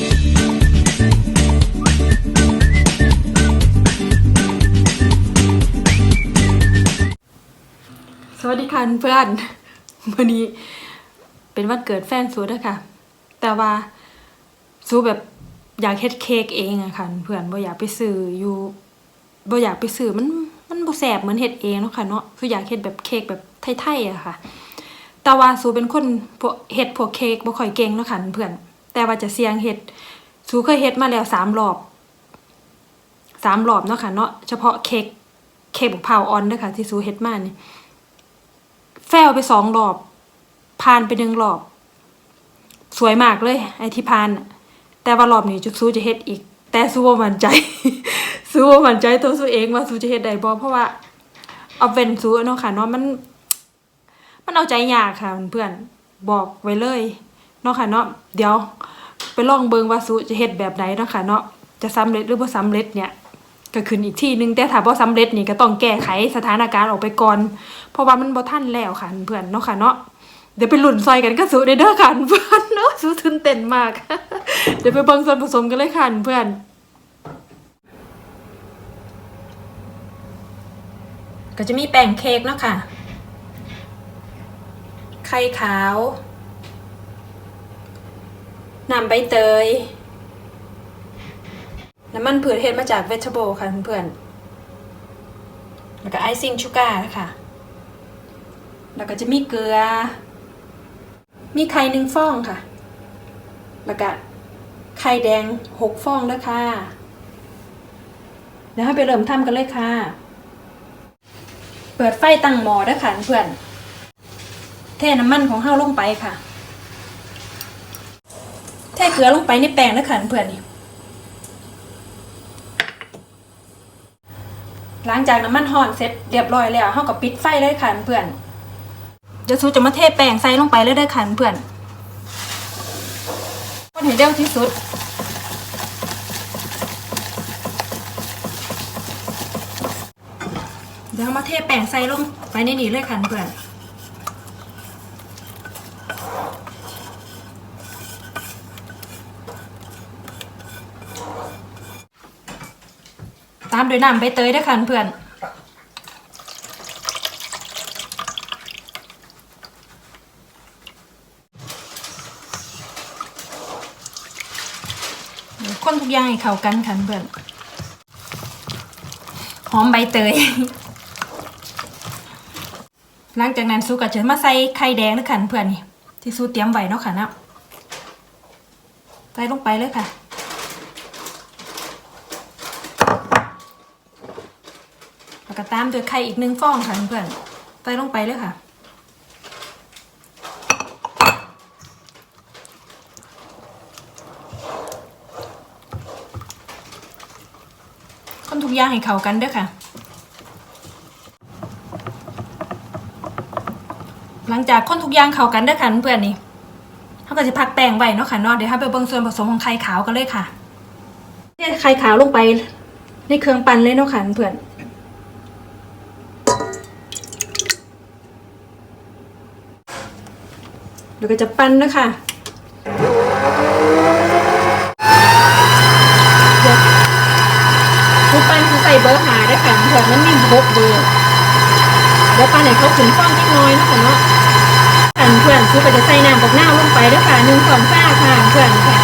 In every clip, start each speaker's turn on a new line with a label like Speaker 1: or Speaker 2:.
Speaker 1: สวัสดีค่ะเพื่อนวันนี้เป็นวันเกิดแฟนซูด้วยค่ะ แต่ว่าซูแบบอยากเฮ็ดเค้กเองอะค่ะ เพื่อนบ่อยากไปซื้ออยู่บ่อยากไปซื้อมันมันบ่แซ่บเหมือนเฮ็ดเองเนาะค่ะเนาะซูอยากเฮ็ดแบบเค้กแบบไทยๆอะค่ะ แต่ว่าซูเป็นคนพวกเฮ็ดพวกเค้กบ่ค่อยเก่งเนาะค่ะเพื่อน แต่ว่าจะเสี่ยงเฮ็ดซูเคยเฮ็ดมาแล้วสามรอบสามรอบเนาะค่ะเนาะเฉพาะเค้กเค้กบักพาวออนเด้อค่ะ ที่ซูเฮ็ดมานี่แฟลไปสองรอบผ่านไปหนึ่งรอบ สวยมากเลย ไอที่ผ่านแต่ว่ารอบนี้จุดสูจะเฮ็ดอีก แต่สู้ว่ามั่นใจสู้ว่ามั่นใจตัวสู้เองว่าสู้จะเฮ็ดได้บ่เพราะว่าเอาเป็นสู้เนาะค่ะเนาะมัน มันเอาใจยากค่ะเพื่อนบอกไว้เลย เนาะค่ะเนาะเดี๋ยวไปลองเบิงว่าสูจะเฮ็ดแบบไหนเนาะค่ะเนาะจะสำเร็จหรือบ่สำเร็จเนี่ยก็ขึ้นอีกที่นึงแต่ถ้าบ่สำเร็จนี่ก็ต้องแก้ไขสถานการณ์ออกไปก่อน เพราะว่ามันบ่ทันแล้วค่ะเพื่อนเนาะค่ะเนาะเดี๋ยวไปหลุ่นซอยกันก็สู้เด้อเด้อค่ะเพื่อนเนาะสูตื่นเต้นมาก เดี๋ยวไปเบิ่งส่วนผสมกันเลยค่ะเพื่อนก็จะมีแป้งเค้กเนาะค่ะ ไข่ขาว น้ำใบเตย น้ำมันผืดเฮ็ดมาจากเว g เ t ค่ะเพื่อนๆแล้วก็ไอซิ่งชูการ์ค่ะ แล้วก็จะมีเกลือ มีไข่หนึ่งฟองค่ะ แล้วก็ไข่แดงหกฟองด้วยค่ะเดี๋ยวให้ไปเริ่มทำกันเลยค่ะ เปิดไฟตั้งหม้อด้วยค่ะเพื่อน เทน้ำมันของเฮาลงไปค่ะ ทเกลือลงไปในแป้งด้วค่ะเพื่อนนี่หลังจากน้ำมันห่อนเสร็จเรียบร้อยแล้วเฮาก็ปิดไฟเลยค่ะเพื่อนเดี๋ยวซูจะมาเทแป้งใส่ลงไปเลยเด้ค่ะเพื่อนคนให้เร็วที่สุดเดี๋ยวมาเทแป้งใส่ลงไปในนี้เลยค่ะเพื่อน ตามด้วยน้ำใบเตยด้วยค่ะเพื่อนคนทุกอย่างให้เข้ากันค่ะเพื่อนหอมใบเตย หลังจากนั้นซูก็จะมาใส่ไข่แดงด้วยค่ะเพื่อนนี่ที่ซูเตรียมไว้เนาะค่ะนะใส่ลงไปเลยค่ะ แล้ว ก็ตามด้วยไข่อีกหนึ่งฟองค่ะเพื่อนใส่ลงไปเลยค่ะคนทุกอย่างให้เข้ากันด้อค่ะ หลังจากคนทุกอย่างเข้ากันด้อค่ะเพื่อนนี่เขาก็จะพักแป้งไว้เนาะค่ะนาะเดี๋ยวเราไปเบิ่งส่วนผสมของไข่ขาวกันเลยค่ะเทไข่ขาวลงไปในเครื่องปั่นเลยเนาะค่ะเพื่อน เดี๋ยวก็จะปั้นนะคะเดี๋ยวผู้ปั้นคือใส่เบอร์หาได้ค่ะเผื่อมันมีบกเบอร์เดี๋ยวปั้นให้เขาถึงฟองนิดน้อยนะคะเนาะอันเพื่อนคือไปจะใส่น้ำกับหน้าลงไปด้วยค่ะหนึ่งสองสามค่ะเพื่อนค่ะ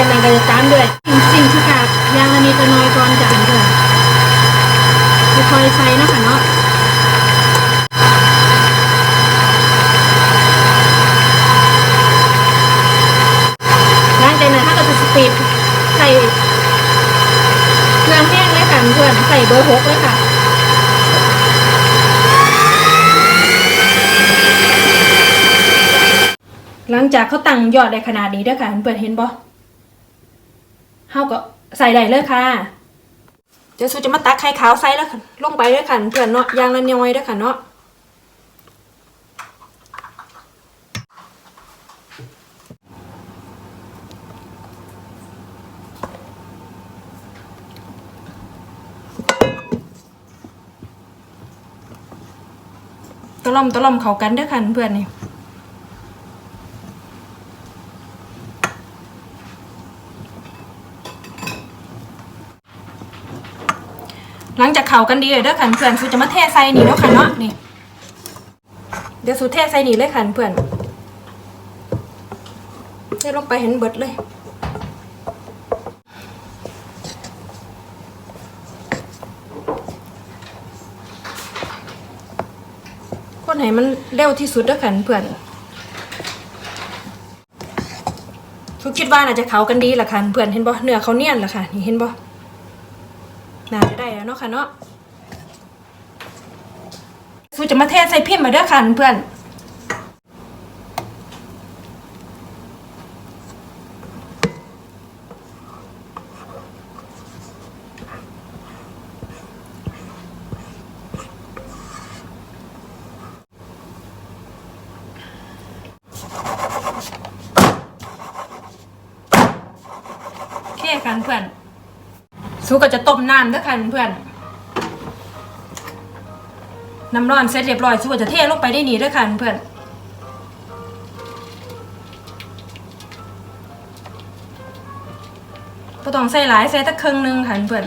Speaker 1: หลังจากนั้นก็จะตามด้วยสิ่งที่ขาดยางละนิดละน้อยก่อนจะเป็นเดือนค่อยๆใส่เนาะค่ะเนาะหลังจากนั้นถ้าก็จะสปีดใส่เครื่องแห้งเลยค่ะเพื่อนใส่เบอร์หกเลยค่ะหลังจากเขาตั้งยอดได้ขนาดนี้ด้อค่ะเปิดเห็นบ่ เฮาก็ใส่ได้เลยค่ะ เดี๋ยสูจะมาตักไข่ขาวใส่แล้วลงไปด้วยค่ะเพื่อนเนาะยางละน้อยด้วยค่ะเนาะตะล่อมตะล่อมเขากันด้วยค่ะเพื่อนนี่ หลังจากเข้ากันดีเลยเด้อค่ะเพื่อนสูจะมาเทใส่นี่เนาะค่ะเนาะนี่เดี๋ยวสูเทใส่นี่เลยค่ะเพื่อนเทลงไปเห็นเบิดเลยคนไหนมันเร็วที่สุดเด้อค่ะเพื่อนทุกคิดว่าน่าจะเขากันดีละค่ะเพื่อนเห็นบ่เนื้อเขาเนียนละค่ะนี่เห็นบ่น่าจะ แล้วเนาะค่ะเนาะสูจะมาเทใส่พิมพ์มาเด้อค่ะเพื่อนคค่ะเพื่อน สูก็จะต้มน้ำเด้วยค่ะเพื่อนน้ำร้อนเสร็จเรียบร้อยสูก็จะเทลงไปได้นี่เด้วยค่ะเพื่อนบ่ต้องใส่หลายใส่แตะครึ่งหนึงค่ะเพื่อน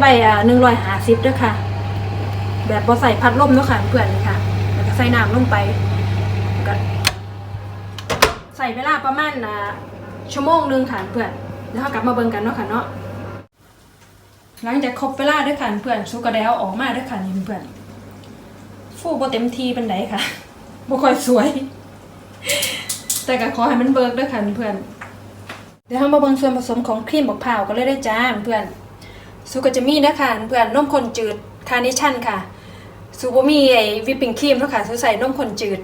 Speaker 1: ใบอะหนึ่งร้อยหาสิบด้วยค่ะ แบบบ่ใส่พัดลมเนาะค่ะเพื่อนค่ะ แล้วก็ใส่น้ำลงไปก็ใส่เวลาประมาณอะชั่วโมงหนึงค่ะเพื่อน แล้วเรากลับมาเบิ่งกันเนาะค่ะเนาะ หลังจากครบเวลาด้วยค่ะเพื่อนสุกกระเดวออกมาด้วยค่ะเพื่อนฟูบเต็มทีเป็นไดค่ะบ่ค่อยสวย แต่ก็ขอให้มันเบิกด้วยค่ะเพื่อน เดี๋ยวเรามาเบิ่งส่วนผสมของครีมบักพร้ากันเลยได้จ้าเพื่อน ซูก็จะมีนะคะเพื่อนนมข้นจืดคาร์เนชั่นค่ะซูบ่มีไอ้วิปปิ้งครีมเนาะค่ะซูใส่นมข้นจืด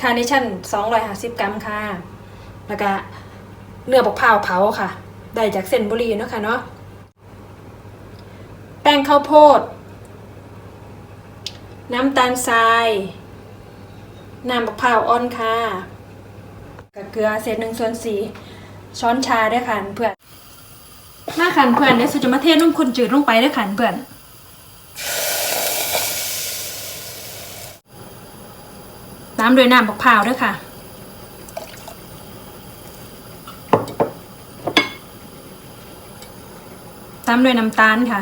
Speaker 1: คาร์เนชั่น250 กรัมค่ะ แล้วก็เนื้อบกพร้าวเผาค่ะ ได้จากเส้นบุรีเนาะค่ะเนาะแป้งข้าวโพด น้ำตาลทราย น้ำบักพร้าวอ่อนค่ะกับเกลือเศษหนึ่งส่วนสี่ช้อนชาด้วยค่ะเพื่อน มาขันเพื่อนเดี๋ยวสุจะมาเทนุ่มคนจืดลงไปเด้วยขันเพื่อนตามด้วยน้ำบักพร้าวด้วยค่ะตามด้วยน้ำตาลค่ะ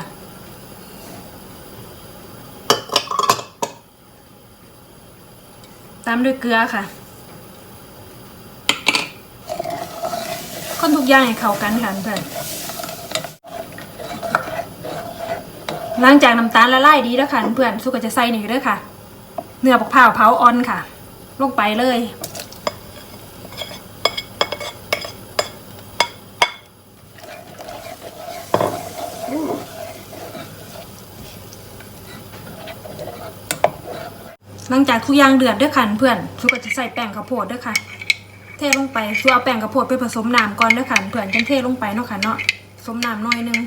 Speaker 1: ตามด้วยเกลือค่ะ คนทุกอย่างให้เข้ากันค่ะเพื่อน หลังจากน้ำตาลละลายดีแล้วค่ะเพื่อนสุกจะใส่นี่เด้อค่ะ เนื้อบักพร้าวเผาออนค่ะ ลงไปเลย หลังจากทุกอย่างเดือดด้วยค่ะเพื่อนสุกจะใส่แป้งข้าวโพดด้วยค่ะ เทลงไปสุกเอาแป้งข้าวโพดไปผสมน้ำก่อนด้วยค่ะเพื่อนจังเทลงไปเนาะค่ะเนาะผสมน้ำหน่อยนึง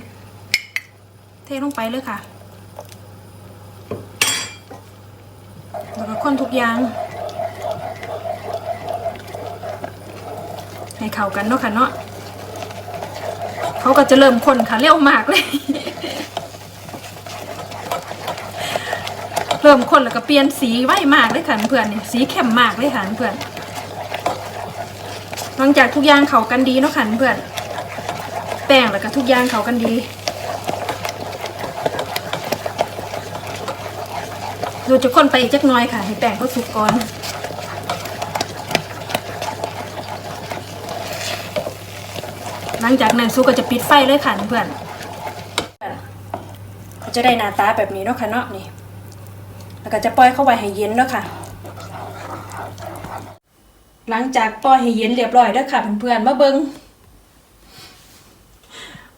Speaker 1: ลงไปเลยค่ะ แล้วก็คนทุกอย่าง ให้เข้ากันเนาะค่ะเนาะเขาก็จะเริ่มคนค่ะเร็วมากเลย เริ่มคนแล้วก็เปลี่ยนสีไวมากเลยค่ะเพื่อนนี่สีเข้มมากเลยค่ะเพื่อนหลังจากทุกอย่างเข้ากันดีเนาะค่ะเพื่อน แป้งแล้วก็ทุกอย่างเข้ากันดี เราจะคนไปอีกจักน้อยค่ะ ให้แป้งเขาสุกก่อนหลังจากนั้นสุกก็จะปิดไฟเลยค่ะเพื่อนก็จะได้หน้าตาแบบนี้เนาะค่ะเนาะนี่ แล้วก็จะปล่อยเข้าไว้ให้เย็นเนาะค่ะ หลังจากปล่อยให้เย็นเรียบร้อยแล้วค่ะเพื่อนๆมาเบิง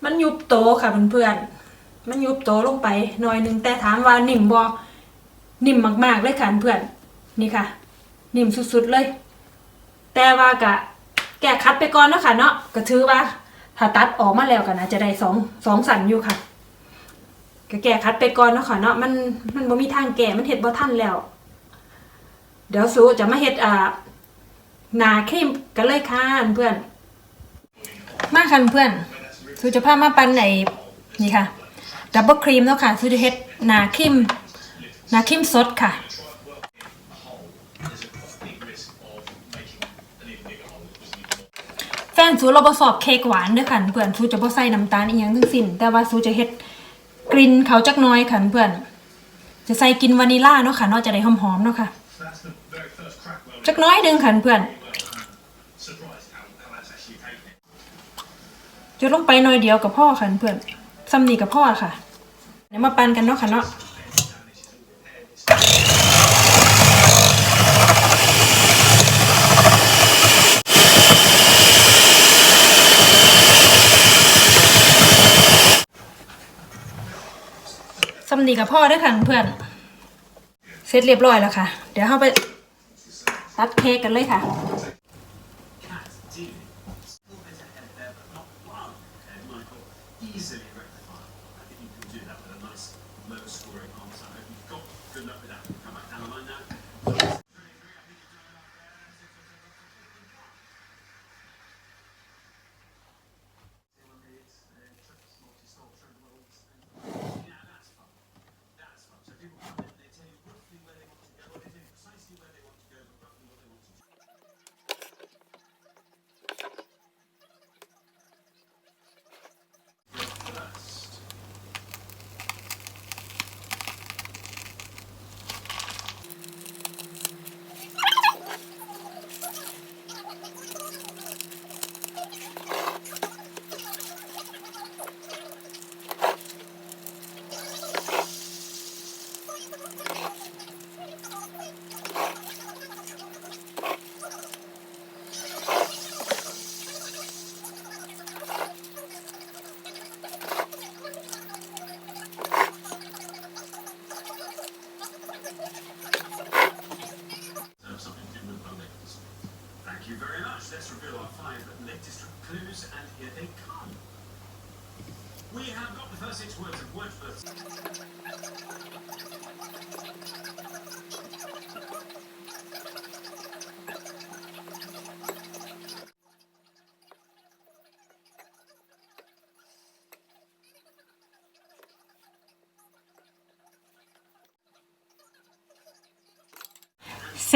Speaker 1: มันยุบโตค่ะเพื่อนๆมันยุบโตลงไปหน่อยหนึ่งแต่ถามว่านิ่มบ่ นิ่มมากๆเลยค่ะเพื่อนนี่ค่ะ นิ่มสุดๆเลย แต่ว่ากะแก้คัดไปก่อนเนาะค่ะเนาะก็ถือว่า ถ้าตัดออกมาแล้วก็น่าจะได้สองสองสันอยู่ค่ะก็แก้คัดไปก่อนเนาะค่ะเนาะมันมันบ่มีทางแก้มันเฮ็ดบ่ทันแล้ว เดี๋ยวสูจะมาเฮ็ดอ่าหนาครีมกันเลยค่ะเพื่อน มาค่ะเพื่อนสูจะพามาปันไอ้นี่ค่ะดับเบิลครีมเนาะค่ะสูจะเฮ็ดหนาครีม นาครีมสดค่ะ แฟนสูเราบสอบเค้กหวานด้อค่ะเพื่อนสูจะบ่ใส่น้ำตาลอีหยังทั้งสิ้น แต่ว่าสูจะเฮ็ดกลิ่นเขาจักน้อยค่ะเพื่อน จะใส่กินวานิลลาเนาะค่ะนาะจะได้หอมๆเนาะค่ะจักน้อยหนึงค่ะเพื่อนจุดลงไปหน่อยเดียวกับพ่อค่ะเพื่อนซ้ำนี่กับพ่อค่ะเดี๋ยวมาปั่นกันเนาะค่ะเนาะ สำนีกับพ่อด้วยค่ะเพื่อนเสร็จเรียบร้อยแล้วค่ะ เดี๋ยวเข้าไปตัดเค้กกันเลยค่ะ
Speaker 2: good luck with that. Come back down the line now.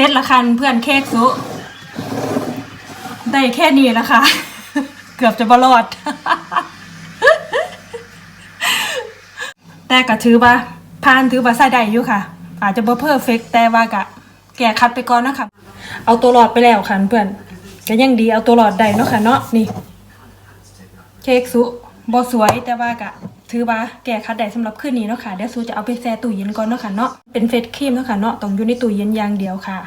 Speaker 1: เสร็จละคันเพื่อนเค้กสุได้แค่นี้ละค่ะ เกือบจะบรอด แต่ก็ถือว่าผ่านถือว่าใส่ได้อยู่ค่ะ อาจจะบ่เพอร์เฟกแต่ว่ากะ แก้คัดไปก่อนนะคะเอาตัวรอดไปแล้วค่ะเพื่อนก็ยังดีเอาตัวรอดได้เนาะค่ะเนาะนี่ เค้กสุบ่สวยแต่ว่ากะ ถือว่าแก้คัดได้สำหรับคืนนี้เนาะค่ะเดี๋ยวซูจะเอาไปแช่ตู้เย็นก่อนเนาะค่ะเนาะเป็นเฟสครีมเนาะค่ะเนาะต้องอยู่ในตู้เย็นอย่างเดียวค่ะ